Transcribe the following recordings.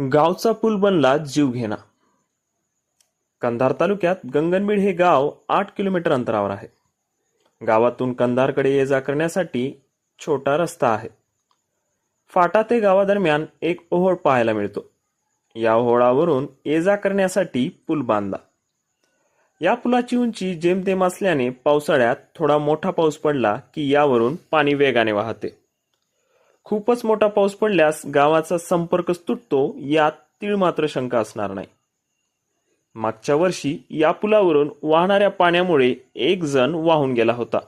गावचा पूल बनला जीवघेणा. कंधार तालुक्यात गंगनबीड हे गाव आठ किलोमीटर अंतरावर आहे. गावातून कंधारकडे ये जा करण्यासाठी छोटा रस्ता आहे. फाटा ते गावादरम्यान एक ओहोळ पाहायला मिळतो. या ओहोळावरून ये जा करण्यासाठी पूल बांधला. या पुलाची उंची जेमतेम असल्याने पावसाळ्यात थोडा मोठा पाऊस पडला की यावरून पाणी वेगाने वाहते. खूपच मोठा पाऊस पडल्यास गावाचा संपर्कच तुटतो यात तीळ मात्र शंका असणार नाही. मागच्या वर्षी या पुलावरून वाहणाऱ्या पाण्यामुळे एक जण वाहून गेला होता.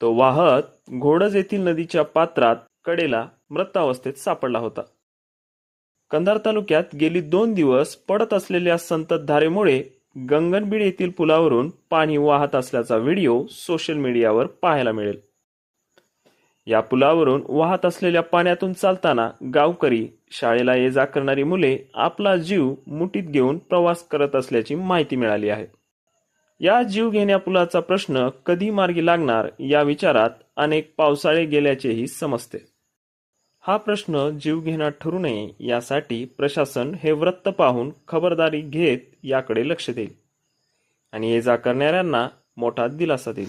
तो वाहत घोडज येथील नदीच्या पात्रात कडेला मृतावस्थेत सापडला होता. कंधार तालुक्यात गेली दोन दिवस पडत असलेल्या संततधारेमुळे गंगनबीड येथील पुलावरून पाणी वाहत असल्याचा व्हिडिओ सोशल मीडियावर पाहायला मिळेल. या पुलावरून वाहत असलेल्या पाण्यातून चालताना गावकरी शाळेला ये जा करणारी मुले आपला जीव मुठीत घेऊन प्रवास करत असल्याची माहिती मिळाली आहे. या जीव घेण्या पुलाचा प्रश्न कधी मार्गी लागणार या विचारात अनेक पावसाळे गेल्याचेही समजते. हा प्रश्न जीवघेणा ठरू नये यासाठी प्रशासन हे वृत्त पाहून खबरदारी घेत याकडे लक्ष देईल. आणि ये जा करणाऱ्यांना मोठा दिलासा देईल.